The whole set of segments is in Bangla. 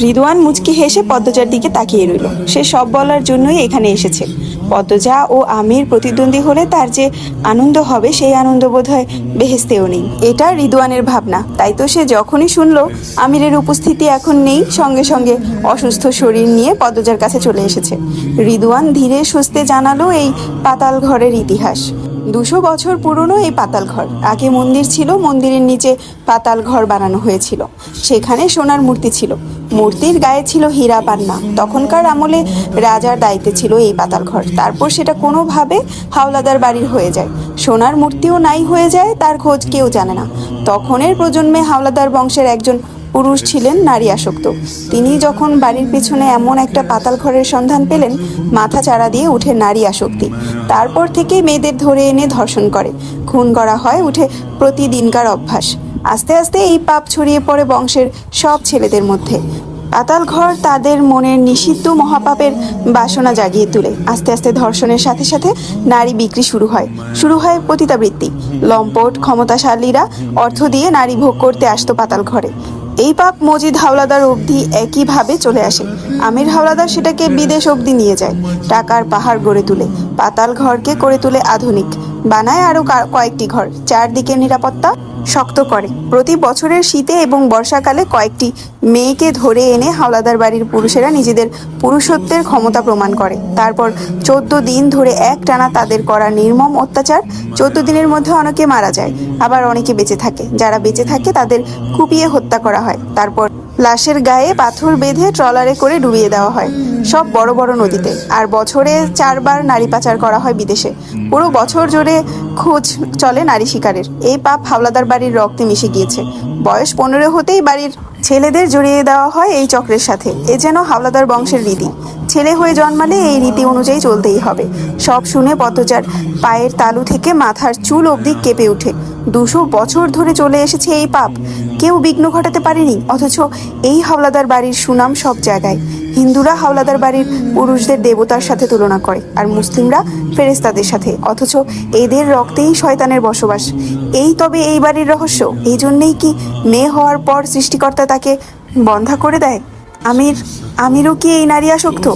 রিদওয়ান মুচকি হেসে পদ্মজার দিকে তাকিয়ে রইল। সে সব বলার জন্যই এখানে এসেছে। পদ্মজা ও আমির প্রতিদ্বন্দ্বী হলে তার যে আনন্দ হবে, সেই আনন্দ বোধ হয় বেহেস্তেও নেই। এটা রিদওয়ানের ভাবনা। তাই তো সে যখনই শুনলো, আমিরের উপস্থিতি এখন নেই, সঙ্গে সঙ্গে অসুস্থ শরীর নিয়ে পদ্মজার কাছে চলে এসেছে। রিদওয়ান ধীরে সুস্থে জানালো এই পাতাল ঘরের ইতিহাস। দুশো বছর পুরনো এই পাতাল ঘর। আগে মন্দির ছিল, মন্দিরের নিচে পাতাল ঘর বানানো হয়েছিল। সেখানে সোনার মূর্তি ছিল। মূর্তির গায়ে ছিল হীরা পান্না। তখনকার আমলে রাজার দায়িত্বে ছিল এই পাতাল ঘর। তারপর সেটা কোনোভাবে হাওলাদার বাড়ির হয়ে যায়। সোনার মূর্তিও নাই হয়ে যায়, তার খোঁজ কেউ জানে না। তখনের প্রজন্মে হাওলাদার বংশের একজন পুরুষ ছিলেন নারী আসক্ত। তিনি যখন বাড়ির পিছনে এমন একটা পাতাল ঘরের সন্ধান পেলেন, মাথা চাড়া দিয়ে উঠে নারী আসক্তি। তারপর থেকে মেয়েদের ধরে এনে ধর্ষণ করে। খুন করা হয়, উঠে প্রতিদিনকার অভ্যাস। আস্তে আস্তে এই পাপ ছড়িয়ে পড়ে বংশের সব ছেলেদের মধ্যে। পাতাল ঘর তাদের মনের নিষিদ্ধ মহাপাপের বাসনা জাগিয়ে তোলে। আস্তে আস্তে ধর্ষণের সাথে সাথে নারী বিক্রি শুরু হয়। শুরু হয় পতিতাবৃত্তি। লম্পট, ক্ষমতাশালীরা অর্থ দিয়ে নারী ভোগ করতে আসতো পাতাল ঘরে। এই পাপ মজিদ হাওলাদার অবধি একইভাবে চলে আসে। আমির হাওলাদার সেটাকে বিদেশ অবধি নিয়ে যায়। টাকার পাহাড় গড়ে তুলে। পাতাল ঘরকে করে তুলে আধুনিক। বানায় আরও কয়েকটি ঘর। চারদিকের নিরাপত্তা শক্ত করে। প্রতি বছরের শীতে এবং বর্ষাকালে কয়েকটি মেয়েকে ধরে এনে হাওলাদার বাড়ির পুরুষেরা নিজেদের পুরুষত্বের ক্ষমতা প্রমাণ করে। তারপর চোদ্দ দিন ধরে এক টানা তাদের করা নির্মম অত্যাচার। চোদ্দ দিনের মধ্যে অনেকে মারা যায়, আবার অনেকে বেঁচে থাকে। যারা বেঁচে থাকে তাদের কুপিয়ে হত্যা করা হয়। তারপর লাশের গায়ে পাথর বেঁধে ট্রলারে করে ডুবিয়ে দেওয়া হয়। সব বড় বড় নদীতে। আর বছরে চারবার নারী পাচার করা হয় বিদেশে। পুরো বছর জুড়ে খোঁজ চলে নারী শিকারের। এই পাপ হাওলাদার বাড়ির রক্তে মিশে গিয়েছে। বয়স পনেরো হতেই বাড়ির ছেলেদের জড়িয়ে দেওয়া হয় এই চক্রের সাথে। এ যেন হাওলাদার বংশের রীতি। ছেলে হয়ে জন্মালে এই রীতি অনুযায়ী চলতেই হবে। সব শুনে পথচার পায়ের তালু থেকে মাথার চুল অবধি কেঁপে ওঠে। দুশো বছর ধরে চলে এসেছে এই পাপ। কেউ বিঘ্ন ঘটাতে পারেনি, অথচ এই হাওলাদার বাড়ির সুনাম সব জায়গায়। হিন্দুরা হাওলাদার বাড়ির পুরুষদের দেবতার সাথে তুলনা করে আর মুসলিমরা ফেরেস্তাদের সাথে। অথচ এদের রক্তেই শয়তানের বসবাস। এই তবে এই বাড়ির রহস্য। এই জন্যেই কি মেয়ে হওয়ার পর সৃষ্টিকর্তা তাকে বন্ধা করে দেয়? আমির আমিরও কি এই নারী আসক্ত?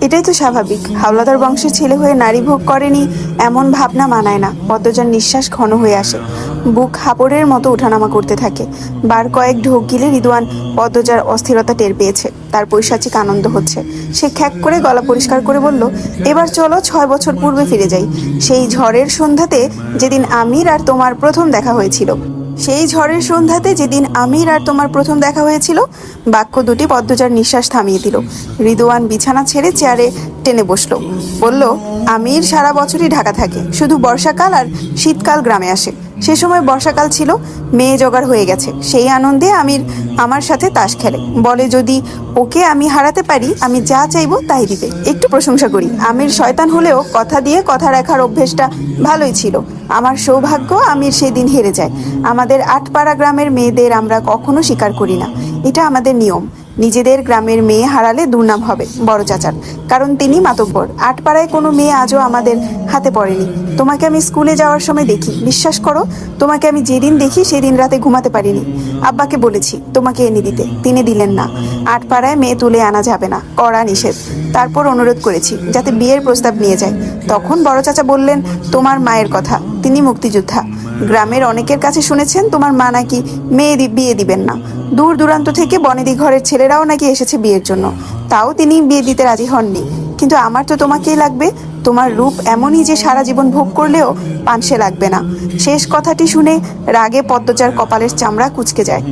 এটাই তো স্বাভাবিক। হাওলাদার বংশের ছেলে হয়ে নারী ভোগ করেনি, এমন ভাবনা মানায় না। পদ্মজার নিঃশ্বাস ঘন হয়ে আসে। বুক হাপড়ের মতো ওঠানামা করতে থাকে। বার কয়েক ঢোক গিলে রিদুয়ান পদ্মজার অস্থিরতা টের পেয়েছে। তার পৈশাচিক আনন্দ হচ্ছে। সে খ্যাক করে গলা পরিষ্কার করে বলল, এবার চলো ছয় বছর পূর্বে ফিরে যাই। সেই ঝড়ের সন্ধ্যাতে যেদিন আমির আর তোমার প্রথম দেখা হয়েছিল। সেই ঝড়ের সন্ধ্যাতে যেদিন আমির আর তোমার প্রথম দেখা হয়েছিল, বাক্য দুটি পদ্মজার নিঃশ্বাস থামিয়ে দিল। রিদোয়ান বিছানা ছেড়ে চেয়ারে টেনে বসল। বলল, আমির সারা বছরই ঢাকা থাকে। শুধু বর্ষাকাল আর শীতকাল গ্রামে আসে। সে সময় বর্ষাকাল ছিল, মেয়ে জোগাড় হয়ে গেছে। সেই আনন্দে আমির আমার সাথে তাস খেলে। বলে, যদি ওকে আমি হারাতে পারি, আমি যা চাইব তাই দিবে। একটু প্রশংসা করি। আমির শয়তান হলেও কথা দিয়ে কথা রাখার অভ্যেসটা ভালোই ছিল। আমার সৌভাগ্য, আমির সেদিন হেরে যায়। আমাদের আটপাড়া গ্রামের মেয়েদের আমরা কখনো স্বীকার করি না। এটা আমাদের নিয়ম। নিজেদের গ্রামের মেয়ে হারালে দুর্নাম হবে, বড় চাচার। কারণ তিনি মাতব্বর। আটপাড়ায় কোনো মেয়ে আজও আমাদের হাতে পড়েনি। তোমাকে আমি স্কুলে যাওয়ার সময় দেখি। বিশ্বাস করো, তোমাকে আমি যেদিন দেখি সেদিন রাতে ঘুমাতে পারিনি। আব্বাকে বলেছি, তোমাকে এনে দিতে। তিনি দিলেন না। আটপাড়ায় মেয়ে তুলে আনা যাবে না। কড়া নিষেধ। তারপর অনুরোধ করেছি, যাতে বিয়ের প্রস্তাব নিয়ে যায়। তখন বড় চাচা বললেন, তোমার মায়ের কথা। তিনি মুক্তিযোদ্ধা। গ্রামের অনেকের কাছে শুনেছেন, তোমার মা নাকি মেয়ে বিয়ে দিবেন না। দূর দূরান্ত থেকে বনেদি ঘরের ছেলেরাও নাকি এসেছে বিয়ের জন্য। তাও তিনি বিয়ে দিতে রাজি হননি। কিন্তু আমার তো তোমাকেই লাগবে। তোমার রূপ এমনই যে সারা জীবন ভোগ করলেও পানসে লাগবে না। শেষ কথাটি শুনে রাগে পদ্মচার কপালের চামড়া কুচকে যায়।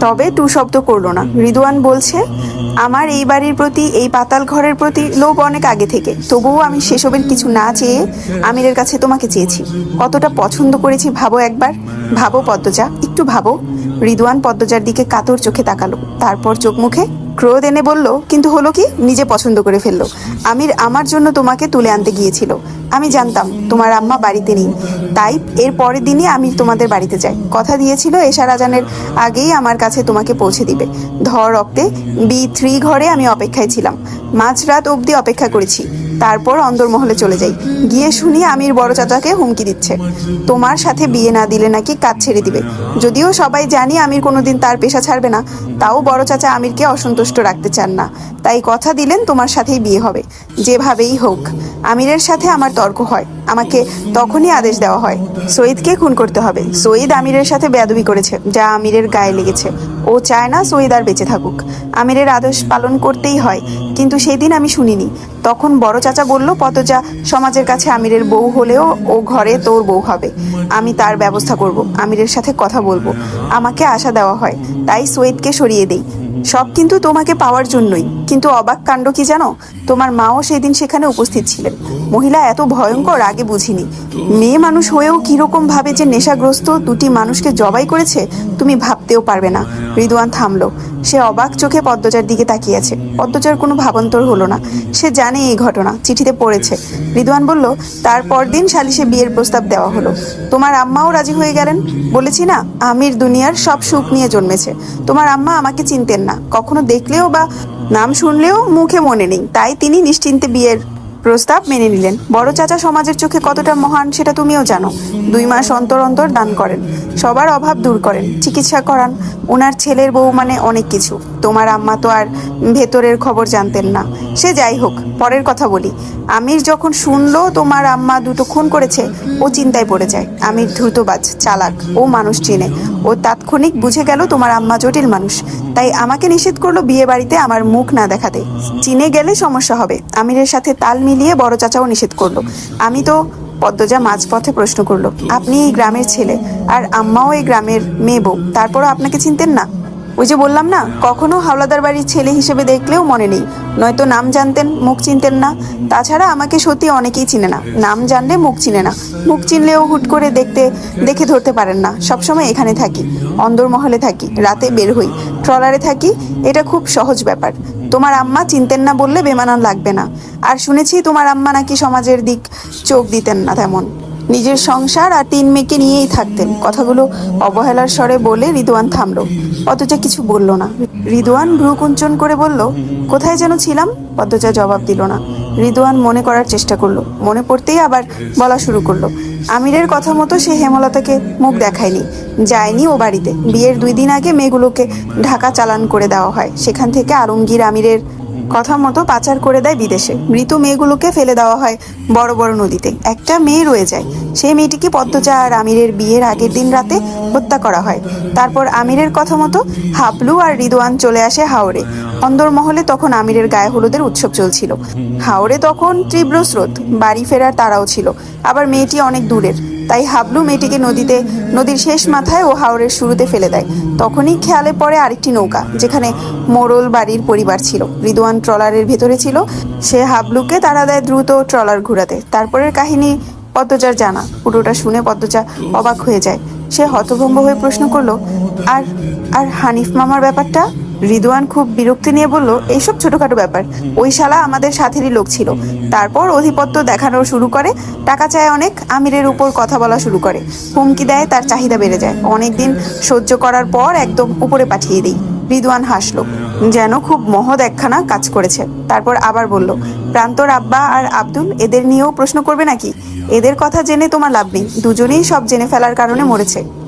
তবে টু শব্দ করল না। রিদুয়ান বলছে, আমার এই বাড়ির প্রতি, এই পাতাল ঘরের প্রতি লোভ অনেক আগে থেকে। তবুও আমি সেসবের কিছু না চেয়ে আমিরের কাছে তোমাকে চেয়েছি। কতটা পছন্দ করেছি ভাবো একবার। ভাবো পদ্মজা, একটু ভাবো। রিদুয়ান পদ্মজার দিকে কাতর চোখে তাকালো। তারপর চোখ মুখে ক্রোধ এনে বলল, কিন্তু হলো কি? নিজে পছন্দ করে ফেলল। আমির আমার জন্য তোমাকে তুলে আনতে গিয়েছিল। আমি জানতাম, তোমার আম্মা বাড়িতে নেই। তাই এর পরের দিনই আমি তোমাদের বাড়িতে যাই কথা দিয়েছিল, এশা রাজানের আগেই আমার কাছে তোমাকে পৌঁছে দিবে। ধর রক্তে বি থ্রি ঘরে আমি অপেক্ষায় ছিলাম। মাঝরাত অবধি অপেক্ষা করেছি। তারপর অন্দরমহলে চলে যাই। গিয়ে শুনি আমির বড় চাচাকে হুমকি দিচ্ছে। তোমার সাথে বিয়ে না দিলে নাকি কাজ ছেড়ে দিবে। যদিও সবাই জানি আমির কোনোদিন তার পেশা ছাড়বে না, তাও বড় চাচা আমিরকে অসন্তুষ্ট রাখতে চান না। তাই কথা দিলেন তোমার সাথেই বিয়ে হবে। যেভাবেই হোক, আমিরের সাথে আমার তর্ক হয়। আমাকে তখনই আদেশ দেওয়া হয়। সঈদকে খুন করতে হবে। সঈদ আমিরের সাথে বেয়াদবি করেছে, যা আমিরের গায়ে লেগেছে। ও চায় না সঈদ আর বেঁচে থাকুক। আমিরের আদেশ পালন করতেই হয়, কিন্তু সেই দিন আমি শুনিনি। তখন বড় চাচা বলল, পতজা, সমাজের কাছে আমিরের বউ হলেও ও ঘরে তোর বউ হবে। আমি তার ব্যবস্থা করব, আমিরের সাথে কথা বলব। আমাকে আশা দেওয়া হয়, তাই সৈয়দকে সরিয়ে দেই। সব কিন্তু তোমাকে পাওয়ার জন্যই। কিন্তু অবাক কাণ্ড কি জানো? তোমার মাও সেই দিন সেখানে উপস্থিত ছিলেন। মহিলা এত ভয়ঙ্কর, আগে বুঝিনি। মেয়ে মানুষ হয়েও কীরকম ভাবে যে নেশাগ্রস্ত দুটি মানুষকে জবাই করেছে, তুমি ভাবতেও পারবে না। রিদওয়ান থামলো। সে অবাক চোখে পদ্মজার দিকে তাকিয়ে আছে পদ্মজার কোনো ভাবান্তর হলো না। সে জানে এই ঘটনা, চিঠিতে পড়েছে। রিদওয়ান বলল, তারপর দিন সালিশে বিয়ের প্রস্তাব দেওয়া হলো। তোমার আম্মাও রাজি হয়ে গেলেন? বলেছি না, আমির দুনিয়ার সব সুখ নিয়ে জন্মেছে। তোমার আম্মা আমাকে চিনতেন না। কখনো দেখলেও বা নাম শুনলেও মুখে মনে নেই। তাই তিনি নিশ্চিন্তে বিয়ের প্রস্তাব মেনে নিলেন। বড় চাচা সমাজের চোখে কতটা মহান সেটা তুমিও জানো। দুই মাস অন্তর অন্তর দান করেন। সবার অভাব দূর করেন। চিকিৎসা করান। ওনার ছেলের বউ মানে অনেক কিছু। তোমার আম্মা তো আর ভেতরের খবর জানতেন না। সে যাই হোক, পরের কথা বলি। আমির যখন শুনলো তোমার আম্মা দুটো খুন করেছে, ও চিন্তায় পড়ে যায়। আমির দ্রুতবাজ, চালাক, ও মানুষ চিনে। ও তাৎক্ষণিক বুঝে গেল তোমার আম্মা জটিল মানুষ। তাই আমাকে নিষেধ করল বিয়ে বাড়িতে আমার মুখ না দেখাতে। চিনে গেলে সমস্যা হবে। আমিরের সাথে তাল মিলিয়ে বড় চাচাও নিষেধ করল। আমি তো পদ্মজা মাঝপথে প্রশ্ন করল, আপনি এই গ্রামের ছেলে আর আম্মাও এই গ্রামের মেয়ে বউ, তারপরও আপনাকে চিনতেন না? ওই যে বললাম না, কখনো হাওলাদার বাড়ির ছেলে হিসেবে দেখলেও মনে নেই। নয়তো নাম জানতেন, মুখ চিনতেন না। তাছাড়া আমাকে সত্যি অনেকেই চিনে না। নাম জানলে মুখ চিনে না। মুখ চিনলেও হুট করে দেখতে, দেখে ধরতে পারেন না। সবসময় এখানে থাকি, অন্দরমহলে থাকি, রাতে বের হই, ট্রলারে থাকি, এটা খুব সহজ ব্যাপার। তোমার আম্মা চিনতেন না বললে বেমানান লাগবে না। আর শুনেছি তোমার আম্মা নাকি সমাজের দিক চোখ দিতেন না তেমন। নিজের সংসার আর তিন মেয়েকে নিয়েই থাকতেন। কথাগুলো অবহেলার স্বরে বলে রিদোয়ান থামল। পদ্মজা কিছু বলল না। রিদোয়ান ভ্রুকুঞ্চন করে বলল, কোথায় যেন ছিলাম? পদ্মজা জবাব দিল না। রিদওয়ান মনে করার চেষ্টা করল। মনে পড়তেই আবার বলা শুরু করল। আমিরের কথা মতো সে হেমলতাকে মুখ দেখায়নি। যায়নি ও বাড়িতে। বিয়ের দুই দিন আগে মেয়েগুলোকে ঢাকা চালান করে দেওয়া হয়। সেখান থেকে আলমগীর আমিরের কথা মতো পাচার করে দেয় বিদেশে। মৃত মেয়েগুলোকে ফেলে দেওয়া হয় বড় বড় নদীতে। একটা মেয়ে রয়ে যায়। সেই মেয়েটিকে পদ্মজা আর আমিরের বিয়ের আগের দিন রাতে হত্যা করা হয়। তারপর আমিরের কথা মতো হাবলু আর রিদওয়ান চলে আসে হাওড়ে অন্দরমহলে তখন আমিরের গায়ে হলুদের উৎসব চলছিল। হাওড়ে তখন তীব্র স্রোত। বাড়ি ফেরার তারাও ছিল। আবার মেয়েটি অনেক দূরের। তাই হাবলু মেয়েটিকে নদীতে, নদীর শেষ মাথায় ও হাওড়ের শুরুতে ফেলে দেয়। তখনই খেয়ালে পড়ে আরেকটি নৌকা, যেখানে মোড়ল বাড়ির পরিবার ছিল। রিদওয়ান ট্রলারের ভেতরে ছিল। সে হাবলুকে তারা দেয় দ্রুত ট্রলার ঘুরাতে। তারপরের কাহিনী পদ্মজার জানা। পুরোটা শুনে পদ্মজা অবাক হয়ে যায়। সে হতভম্ব হয়ে প্রশ্ন করল, আর আর হানিফ মামার ব্যাপারটা? রিদওয়ান খুব বিরক্তি নিয়ে বলল, এইসব ছোটখাটো ব্যাপার। ওই শালা আমাদের সাথেরই লোক ছিল। তারপর অধিপত্য দেখানো শুরু করে, টাকা চায় অনেক, আমিরের উপর কথা বলা শুরু করে। হুমকি দেয়, তার চাহিদা বেড়ে যায়। অনেকদিন সহ্য করার পর একদম উপরে পাঠিয়ে দিই। রিদওয়ান হাসলো। যেন খুব মহৎ একখানা কাজ করেছে। তারপর আবার বলল, প্রান্তর আব্বা আর আব্দুল, এদের নিয়েও প্রশ্ন করবে নাকি? এদের কথা জেনে তোমার লাভ নেই। দুজনেই সব জেনে ফেলার কারণে মরেছে।